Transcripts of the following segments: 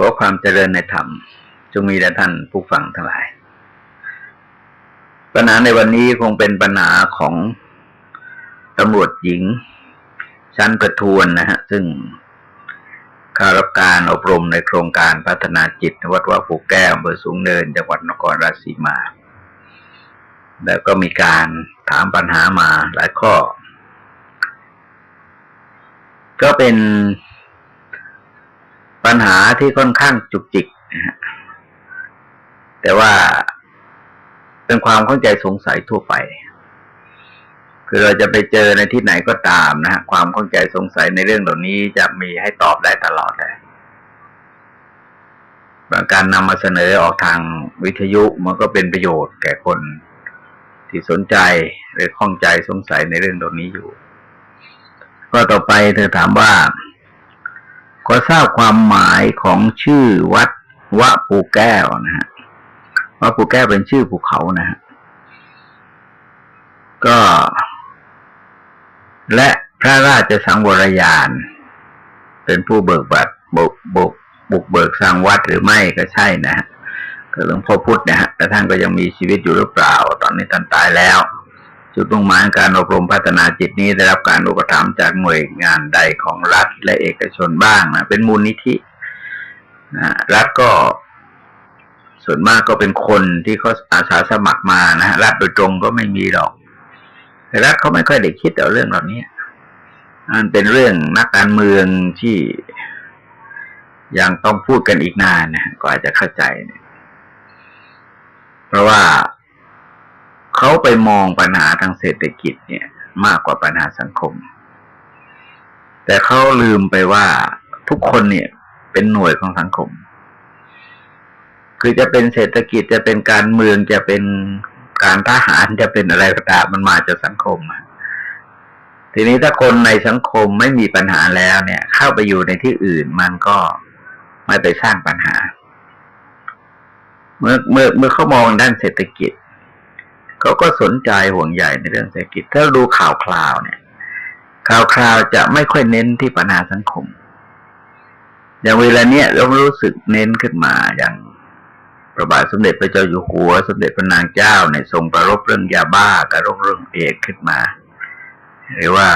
ขอความเจริญในธรรมจงมีแด่ท่านผู้ฟังทั้งหลาย ปัญหาในวันนี้คงเป็นปัญหาของตำรวจหญิง ชั้นประทวนนะฮะ ซึ่งข้ารับการอบรมในโครงการพัฒนาจิตวัดว่าผูกแก้วอำเภอสูงเนินจังหวัดนครราชสีมา แล้วก็มีการถามปัญหามาหลายข้อ ก็เป็น ปัญหาที่ค่อนข้างจุกจิกนะฮะแต่ว่าเป็นความเข้าใจสงสัยทั่วไป คือเราจะไปเจอในที่ไหนก็ตามนะฮะความเข้าใจสงสัยในเรื่องเหล่านี้จะมีให้ตอบได้ตลอดเลยบางการนำมาเสนอออกทางวิทยุมันก็เป็นประโยชน์แก่คนที่สนใจหรือข้องใจสงสัยในเรื่องเหล่านี้อยู่ ก็ต่อไปเธอถามว่า ขอทราบความหมายของชื่อวัดวะปูแก้วนะฮะวะปูแก้วเป็นชื่อภูเขานะฮะก็ และพระราชสังวรยาน เป็นผู้เบิกบัตรบุกบุกบุกเบิกสร้างวัดหรือไม่ก็ใช่นะฮะก็หลวงพ่อพุธนะฮะแต่ท่านก็ยังมีชีวิตอยู่หรือเปล่า ตอนนี้ท่านตายแล้ว จุดมุ่งหมายการอบรมพัฒนาจิตนี้ได้รับการอุปถัมภ์จากหน่วยงานใดของรัฐและเอกชนบ้างนะเป็นมูลนิธินะรัฐก็ส่วนมากก็เป็นคนที่เขาอาสาสมัครมานะรัฐโดยตรงก็ไม่มีหรอกแต่รัฐเขาไม่ค่อยได้คิดเอาเรื่องเหล่านี้มันเป็นเรื่องนักการเมืองที่ยังต้องพูดกันอีกนานนะก็อาจจะเข้าใจ เพราะว่า เขาไปมองปัญหาทางเศรษฐกิจเนี่ย มากกว่าปัญหาสังคม แต่เขาลืมไปว่าทุกคนเนี่ย เป็นหน่วยของสังคม คือจะเป็นเศรษฐกิจจะเป็นการเมืองจะเป็นการทหารจะเป็นอะไรก็ตามมันมาจากสังคมทีนี้ถ้าคนในสังคมไม่มีปัญหาแล้วเนี่ย เข้าไปอยู่ในที่อื่นมันก็ไม่ไปสร้างปัญหา เมื่อเมื่อเมื่อเขามองด้านเศรษฐกิจ เขาก็สนใจห่วงใหญ่ในเรื่องเศรษฐกิจ ถ้าดูข่าวคราวเนี่ย ข่าวคราวจะไม่ค่อยเน้นที่ปัญหาสังคม อย่างเวลาเนี้ยเรารู้สึกเน้นขึ้นมาอย่างพระบาทสมเด็จพระเจ้าอยู่หัว สมเด็จพระนางเจ้าในทรงประรบเรื่องยาบ้ากับเรื่องเอกขึ้นมา หรือว่า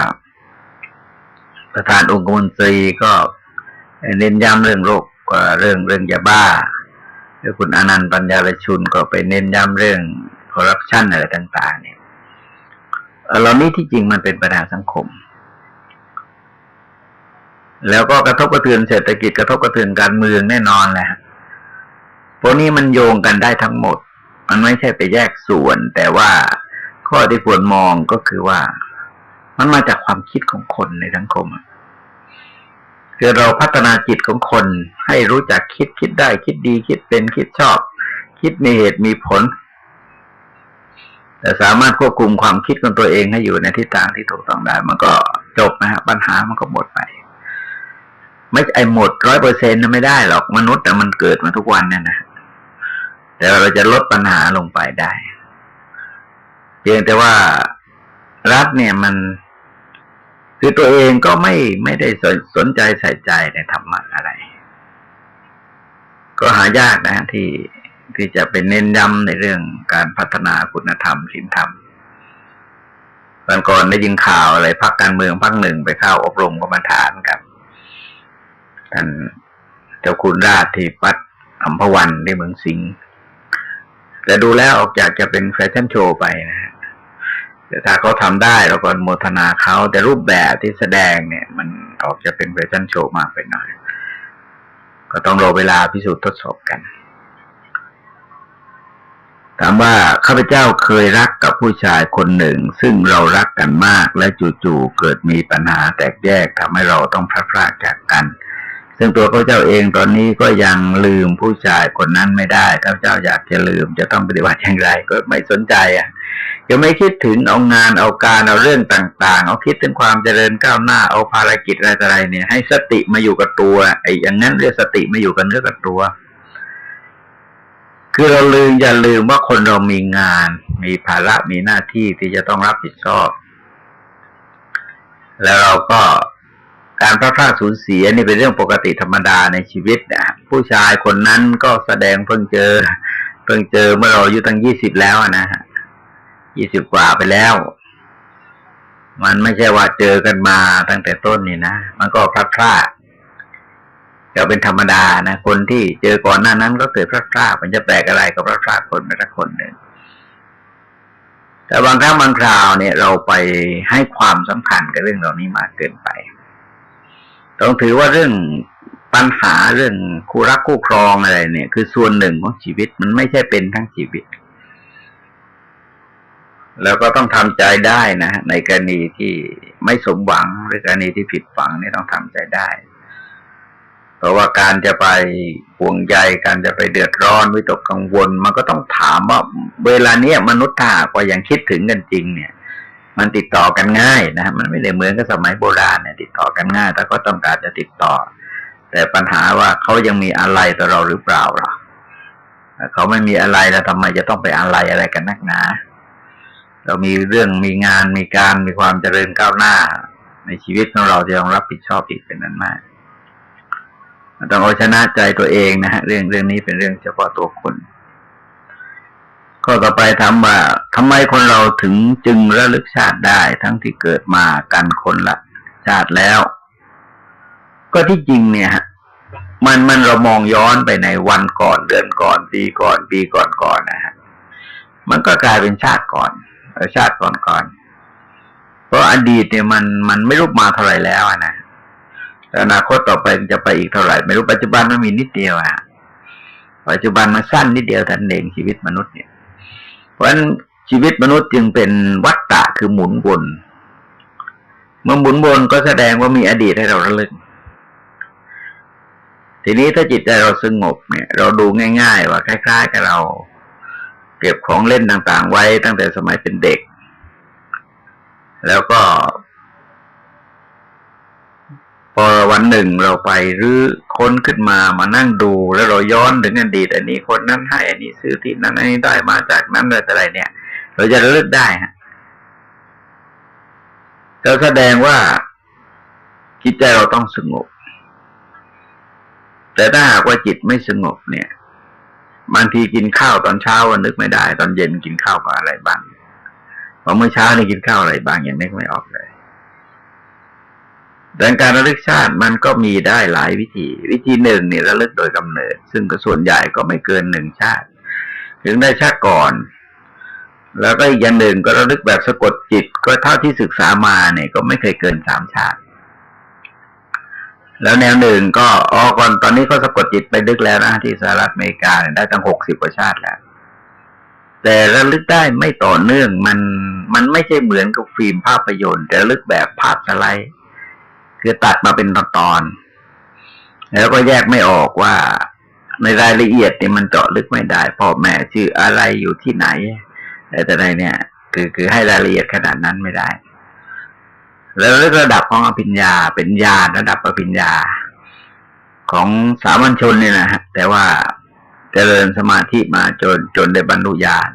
ประธานองค์กรมนตรีก็เน้นย้ำเรื่องโรคเรื่องเรื่องยาบ้าหรือคุณอนันต์ปัญญาลชุนก็ไปเน้นย้ำเรื่อง คอร์รัปชันอะไรต่าง ๆ เนี่ยเหล่านี้ที่จริงมันเป็นปัญหาสังคม แล้วก็กระทบกระเทือนเศรษฐกิจกระทบกระเทือนการเมืองแน่นอนแหละพวกนี้มันโยงกันได้ทั้งหมด มันไม่ใช่ไปแยกส่วน แต่ว่าข้อที่ควรมองก็คือว่า มันมาจากความคิดของคนในสังคมคือเราพัฒนาจิตของคนให้รู้จักคิดคิดได้ คิดดี คิดเป็นคิดชอบ คิดมีเหตุมีผล แต่สามารถควบคุมความคิดของตัวเองให้อยู่ในทิศทางที่ถูกต้องได้ มันก็จบนะฮะปัญหามันก็หมดไป ไม่ไอหมดร้อยเปอร์เซ็นต์ไม่ได้หรอกมนุษย์แต่มันเกิดมาทุกวันเนี่ยนะแต่เราจะลดปัญหาลงไปได้ เพียงแต่ว่ารัฐเนี่ยมันคือตัวเองก็ไม่ไม่ได้สนสนใจใส่ใจในธรรมะอะไร ก็หายากนะที่ ที่จะเป็นเน้นย้ำในเรื่องการพัฒนาคุณธรรมศีลธรรมตอนก่อนได้ยินข่าวอะไรพักการเมืองพักหนึ่งไปเข้าอบรมกรรมฐานกับท่านเจ้าคุณราชที่ปัดอัมพวันในเมืองสิงห์แต่ดูแล้วออกจากจะเป็นแฟชั่นโชว์ไปนะฮะแต่ถ้าเขาทำได้เราก็โมทนาเขาแต่รูปแบบที่แสดงเนี่ย มันออกจะเป็นแฟชั่นโชว์มากไปหน่อย ก็ต้องรอเวลาพิสูจน์ทดสอบกัน ถามว่าข้าพเจ้าเคยรักกับผู้ชายคนหนึ่ง ซึ่งเรารักกันมากและจู่ๆเกิดมีปัญหาแตกแยกทำให้เราต้องพลาดพลาดจากกัน ซึ่งตัวข้าพเจ้าเองตอนนี้ก็ยังลืมผู้ชายคนนั้นไม่ได้ข้าพเจ้าอยากจะลืมจะต้องปฏิบัติอย่างไร ก็ไม่สนใจอะยังไม่คิดถึงเอางานเอาการเอาเรื่องต่าง ๆ เอาคิดถึงความเจริญก้าวหน้าเอาภารกิจอะไรอะไรเนี่ย ให้สติมาอยู่กับตัวไอ้อย่างนั้นเรียกสติมาอยู่กับเนื้อกับตัว คือเราลืมอย่าลืมว่าคนเรามีงาน มีภาระมีหน้าที่ที่จะต้องรับผิดชอบ แล้วเราก็การพลาดพลาดสูญเสียนี่เป็นเรื่องปกติธรรมดาในชีวิตนะผู้ชายคนนั้นก็แสดงเพิ่งเจอ เพิ่งเจอเมื่อเราอายุตั้งยี่สิบแล้วนะฮะยี่สิบกว่าไปแล้ว มันไม่ใช่ว่าเจอกันมาตั้งแต่ต้นนี่นะ มันก็พลาดพลาด ก็เป็นธรรมดานะ คนที่เจอก่อนหน้านั้นก็เกิดพลาดพลาดมันจะแปลกอะไรก็พลาดพลาดคนไปสักคนหนึ่งแต่บางครั้งบางคราวเนี่ยเราไปให้ความสำคัญกับเรื่องเหล่านี้มากเกินไป ต้องถือว่าเรื่องปัญหาเรื่องคู่รักคู่ครองอะไรเนี่ย คือส่วนหนึ่งของชีวิตมันไม่ใช่เป็นทั้งชีวิต แล้วก็ต้องทำใจได้นะในกรณีที่ไม่สมหวังหรือกรณีที่ผิดหวังนี่ต้องทำใจได้ เพราะว่าการจะไปห่วงใยการจะไปเดือดร้อนวิตกกังวล มันก็ต้องถามว่าเวลาเนี้ยมนุษย์ถ้ากว่ายังคิดถึงกันจริง เนี่ย มันติดต่อกันง่ายนะมันไม่ได้เหมือนกับสมัยโบราณเนี่ยติดต่อกันง่ายแต่ก็ต้องการจะติดต่อ แต่ปัญหาว่าเขายังมีอะไรต่อเราหรือเปล่าล่ะเขาไม่มีอะไรแล้วทำไมจะต้องไปอะไรอะไรกันนักหนาเรามีเรื่องมีงานมีการมีความเจริญก้าวหน้า ในชีวิตของเราจะต้องรับผิดชอบอีกเป็นนั้นมาก ต้องเอาชนะใจตัวเองนะฮะเรื่องเรื่องนี้เป็นเรื่องเฉพาะตัวคนก็ต่อไปถามว่าทำไมคนเราถึงจึงระลึกชาติได้ ทั้งที่เกิดมากันคนละชาติแล้ว ก็ที่จริงเนี่ยฮะมันมันเรามองย้อนไปในวันก่อน เดือนก่อน ปีก่อน ปีก่อนก่อนนะฮะมันก็กลายเป็นชาติก่อนชาติก่อนก่อน เพราะอดีตเนี่ยมันมันไม่รู้มาเท่าไหร่แล้วนะ อนาคตต่อไปจะไปอีกเท่าไหร่ ไม่รู้ปัจจุบันมันมีนิดเดียวอะปัจจุบันมันสั้นนิดเดียวทันเองชีวิตมนุษย์เนี่ย เพราะฉะนั้นชีวิตมนุษย์จึงเป็นวัฏฏะคือหมุนวนเมื่อหมุนวนก็แสดงว่ามีอดีตให้เราระลึก ทีนี้ถ้าจิตใจเราสงบเนี่ย เราดูง่าย ๆ ว่าคล้ายๆกับเรา เก็บของเล่นต่างๆ ไว้ตั้งแต่สมัยเป็นเด็ก แล้วก็ พอวันหนึ่งเราไปรื้อค้นขึ้นมามานั่งดูแล้วเราย้อนถึงอดีตอันนี้คนนั้นให้อันนี้ซื้อที่นั้นอันนี้ได้มาจากนั้นอะไรเนี่ย เราจะระลึกได้ฮะเราแสดงว่าจิตใจเราต้องสงบ แต่ถ้าหากว่าจิตไม่สงบเนี่ยบางทีกินข้าวตอนเช้าวันนึกไม่ได้ ตอนเย็นกินข้าวกับอะไรบ้างพอเมื่อเช้านี่กินข้าวอะไรบ้างยังนึกไม่ออกเลย ดังการระลึกชาติมันก็มีได้หลายวิธี วิธีหนึ่งเนี่ยระลึกโดยกำเนิด ซึ่งก็ส่วนใหญ่ก็ไม่เกินหนึ่งชาติ ถึงได้ชาติก่อน แล้วก็อีกอย่างหนึ่งก็ระลึกแบบสะกดจิต ก็เท่าที่ศึกษามาเนี่ยก็ไม่เคยเกินสามชาติ แล้วแนวหนึ่งก็อ๋อก่อนตอนนี้ก็สะกดจิตไปดึกแล้วนะที่สหรัฐอเมริกาได้ตั้งหกสิบกว่าชาติแล้วแต่ระลึกได้ไม่ต่อเนื่องมันมันไม่ใช่เหมือนกับฟิล์มภาพยนตร์แต่ระลึกแบบภาพสไลด์ คือตัดมาเป็นตอนๆแล้วก็แยกไม่ออกว่าในรายละเอียดเนี่ยมันเจาะลึกไม่ได้พ่อแม่ชื่ออะไรอยู่ที่ไหนแต่ใดเนี่ย คือคือให้รายละเอียดขนาดนั้นไม่ได้ แล้วระดับของอภิญญาเป็นญาณระดับอภิญญา ของสามัญชนเนี่ยนะฮะแต่ว่าเจริญสมาธิมาจนจนได้บรรลุญาณ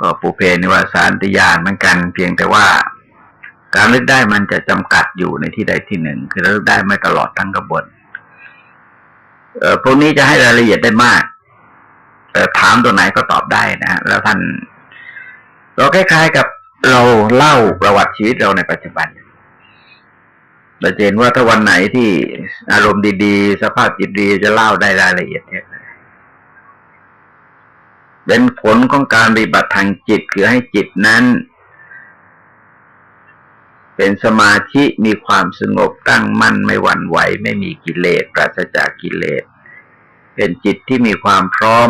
ก็ปุเพนิวาสานติญาณเหมือนกัน เพียงแต่ว่า การเลือกได้มันจะจำกัดอยู่ในที่ใดที่หนึ่ง คือเลือกได้ไม่ตลอดทั้งกระบวนเอ่อพวกนี้จะให้รายละเอียดได้มากแต่ถามตัวไหนก็ตอบได้นะฮะแล้วท่าน เราคล้ายๆกับเราเล่าประวัติชีวิตเราในปัจจุบันเราเห็นว่าถ้าวันไหนที่อารมณ์ดีๆ สภาพจิตดีจะเล่าได้รายละเอียดเนี่ยเป็นผลของการปฏิบัติทางจิตคือให้จิตนั้น เป็นสมาธิมีความสงบตั้งมั่นไม่หวั่นไหว ไม่มีกิเลสปราศจากกิเลส เป็นจิตที่มีความพร้อม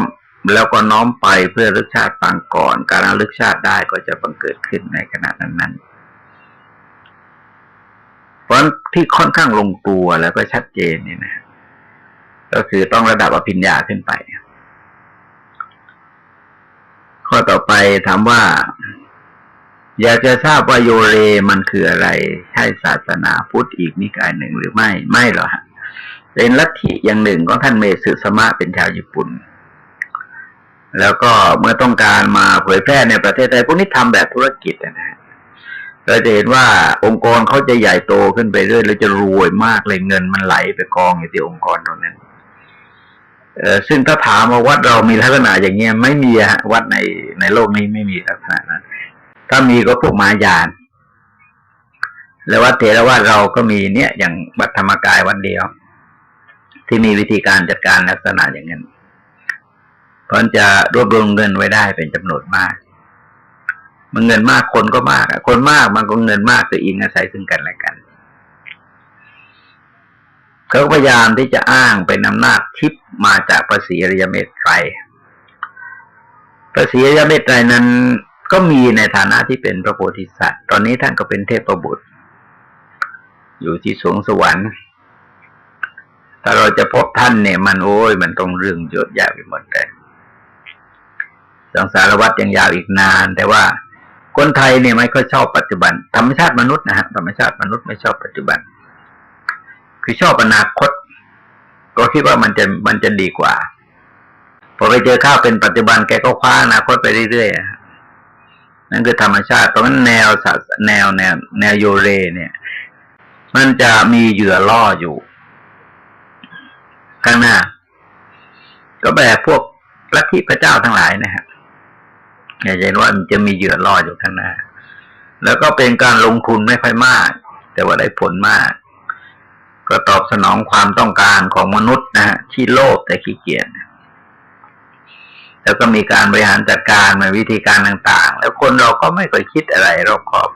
แล้วก็น้อมไปเพื่อลึกชาติปางก่อน การลึกชาติได้ก็จะบังเกิดขึ้นในขณะนั้นนั้นเพราะที่ค่อนข้างลงตัวแล้วก็ชัดเจนนี่นะ ก็คือต้องระดับอภิญญาขึ้นไป ข้อต่อไปถามว่า อยากจะทราบว่าโยเรมันคืออะไร ใช่ศาสนาพุทธอีกนิกายหนึ่งหรือไม่ ไม่หรอกฮะ เป็นลัทธิอย่างหนึ่งของท่านเมสึสมะเป็นชาวญี่ปุ่น แล้วก็เมื่อต้องการมาเผยแพร่ในประเทศไทยพวกนี้ทำแบบธุรกิจนะฮะเราจะเห็นว่าองค์กรเขาจะใหญ่โตขึ้นไปเรื่อยแล้วจะรวยมากเลยเงินมันไหลไปกองอยู่ที่องค์กรตรงนั้นเออซึ่งถ้าถามว่าวัดเรามีลักษณะอย่างเงี้ยไม่มีฮะวัดในในโลกนี้ไม่มีลักษณะนั้น ถ้ามีก็พวกมายานแล้ววัดเทรวาเราก็มีเนี่ยอย่างวัดธรรมกายวันเดียว ที่มีวิธีการจัดการลักษณะอย่างนั้นเพราะจะรวบรวมเงินไว้ได้เป็นจำนวนมาก มันเงินมากคนก็มากคนมากมันก็เงินมากคืออิงอาศัยซึ่งกันและกันเขาพยายามที่จะอ้างเป็นอำนาจทิพมาจากภาษีอริยเมตไตรภาษีอริยเมตไตรนั้น ก็มีในฐานะที่เป็นพระโพธิสัตว์ ตอนนี้ท่านก็เป็นเทพประบุตร อยู่ที่สวงสวรรค์ ถ้าเราจะพบท่านเนี่ย มันโอ้ย มันต้องเรื่องเยอะแยะไปหมดเลยสังสารวัตรยังยาวอีกนาน แต่ว่าคนไทยเนี่ยไม่ค่อยชอบปัจจุบัน ธรรมชาติมนุษย์นะฮะธรรมชาติมนุษย์ไม่ชอบปัจจุบัน คือชอบอนาคต ก็คิดว่ามันจะมันจะดีกว่าพอไปเจอข้าวเป็นปัจจุบันแกก็คว้าอนาคตไปเรื่อยๆ นั่นคือธรรมชาติเพราะฉะนั้นแนวแนวแนวแนวโยเร เนี่ย มันจะมีเหยื่อล่ออยู่ ข้างหน้า ก็แบบพวกลัทธิพระเจ้าทั้งหลายนะฮะอย่าเห็นว่ามันจะมีเหยื่อล่ออยู่ข้างหน้า แล้วก็เป็นการลงทุนไม่ค่อยมาก แต่ว่าได้ผลมาก ก็ตอบสนองความต้องการของมนุษย์นะฮะที่โลภแต่ขี้เกียจ แล้วก็มีการบริหารจัดการมาวิธีการต่าง ๆ แล้วคนเราก็ไม่เคยคิดอะไรรอบคอบ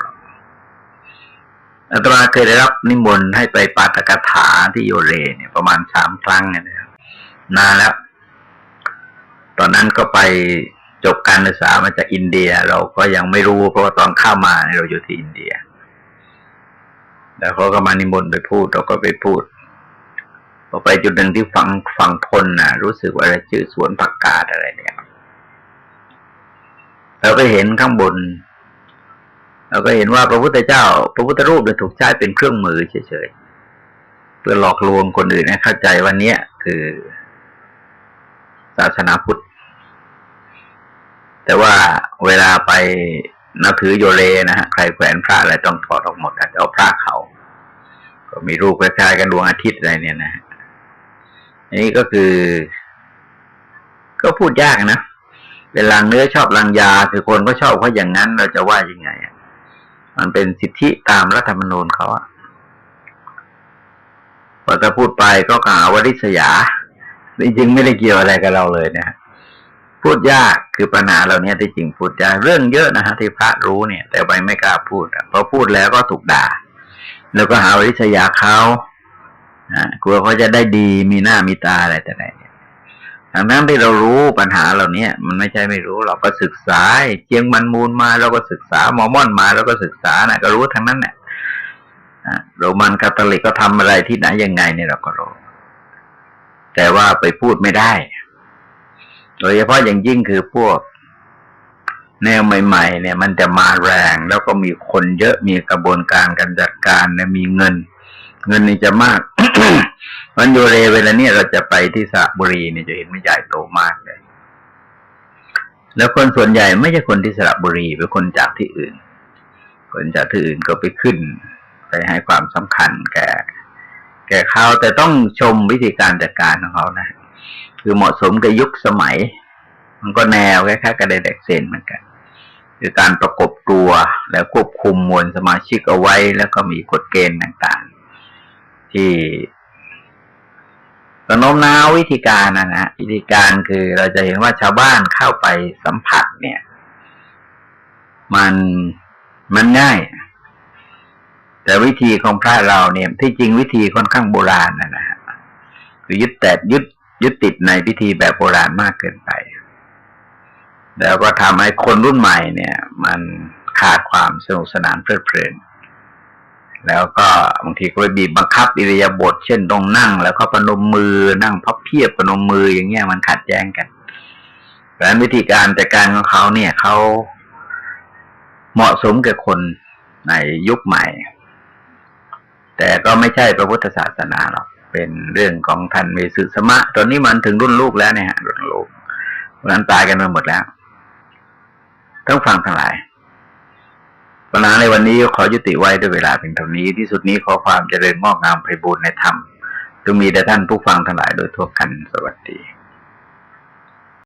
อาตมาเคยได้รับนิมนต์ให้ไปปาตกถาที่โยเรเนี่ยประมาณสามครั้งเนี่ยนานแล้ว ตอนนั้นก็ไปจบการศึกษามาจากอินเดีย เราก็ยังไม่รู้เพราะว่าตอนเข้ามาเราอยู่ที่อินเดีย แล้วเขาก็มานิมนต์ไปพูดเราก็ไปพูด พอไปจุดหนึ่งที่ฟังฟังพลนะรู้สึกว่าอะไรชื่อสวนผักกาดอะไรเนี่ยเราก็เห็นข้างบน เราก็เห็นว่าพระพุทธเจ้า พระพุทธรูปเนี่ยถูกใช้เป็นเครื่องมือเฉยๆเพื่อหลอกลวงคนอื่นให้เข้าใจว่าเนี้ยคือศาสนาพุทธ แต่ว่าเวลาไปนับถือโยเลนะฮะใครแขวนพระอะไรต้องถอดออกหมดแต่เอาพระเขาก็มีรูปคล้ายๆกันดวงอาทิตย์อะไรเนี่ยนะ อันนี้ก็คือ ก็พูดยากนะเป็นลังเนื้อชอบลังยา คือคนก็ชอบเขาอย่างนั้น เราจะว่ายังไงมันเป็นสิทธิตามรัฐธรรมนูญเขาอะพอจะพูดไปก็กล่าววริษยาจริงๆไม่ได้เกี่ยวอะไรกับเราเลยเนี่ยพูดยากคือปัญหาเราเนี้ยที่จริงพูดยากเรื่องเยอะนะฮะที่พระรู้เนี่ย แต่ไปไม่กล้าพูดพอพูดแล้วก็ถูกด่า แล้วก็หาวิทยาเขา กลัวเขาจะได้ดีมีหน้ามีตาอะไรแต่ไหนทางนั้นที่เรารู้ปัญหาเหล่านี้มันไม่ใช่ไม่รู้เราก็ศึกษาเจียงมันมูลมาเราก็ศึกษาหมอม่อนมาเราก็ศึกษานะก็รู้ทั้งนั้นแหละโรมันคาทอลิกก็ทำอะไรที่ไหนยังไงเนี่ยเราก็รู้แต่ว่าไปพูดไม่ได้ โดยเฉพาะอย่างยิ่งคือพวก แนวใหม่ ๆ เนี่ย มันจะมาแรง แล้วก็มีคนเยอะมีกระบวนการการจัดการเนี่ยมีเงิน เงินนี่จะมากวันโยเรเวลาเนี่ยเราจะไปที่สระบุรีเนี่ยจะเห็นมันใหญ่โตมากเลย แล้วคนส่วนใหญ่ไม่ใช่คนที่สระบุรีเป็นคนจากที่อื่น คนจากที่อื่นก็ไปขึ้น ไปให้ความสำคัญแก่ แก่เขาแต่ต้องชมวิธีการจัดการของเขานะคือเหมาะสมกับยุคสมัย มันก็แนวคล้ายๆกับเด็กเซนเหมือนกันคือการประกบตัวแล้วควบคุมมวลสมาชิกเอาไว้ แล้วก็มีกฎเกณฑ์ต่างๆ ที่กโน้มน้าววิธีการนะนะวิธีการคือเราจะเห็นว่าชาวบ้านเข้าไปสัมผัส เนี่ย มันมันง่าย แต่วิธีของพระเราเนี่ย ที่จริงวิธีค่อนข้างโบราณนะนะฮะคือยึดแต่ยึดยึดติดในพิธีแบบโบราณมากเกินไป แล้วก็ทำให้คนรุ่นใหม่เนี่ย มันขาดความสนุกสนานเพลิดเพลิน แล้วก็บางทีก็ไปบีบบังคับอิริยาบถเช่นตรงนั่ง แล้วก็ปนมมือนั่งพับเพียบปนมมืออย่างเงี้ยมันขัดแย้งกันดังนั้นวิธีการจัดการของเขาเนี่ยเขาเหมาะสมกับคนในยุคใหม่ แต่ก็ไม่ใช่พระพุทธศาสนาหรอกเป็นเรื่องของท่านเมสุสมะ ตอนนี้มันถึงรุ่นลูกแล้วเนี่ยรุ่นลูกนั้นตายกันไปหมดแล้ว ต้องฟังทั้งหลาย ปัญหาในวันนี้ก็ขอยุติไว้ด้วยเวลาเพียงเท่านี้ที่สุดนี้ขอความเจริญงอกงามไพบูรณ์ในธรรมจงมีแด่ท่านผู้ฟังทั้งหลายโดยทั่วกันสวัสดี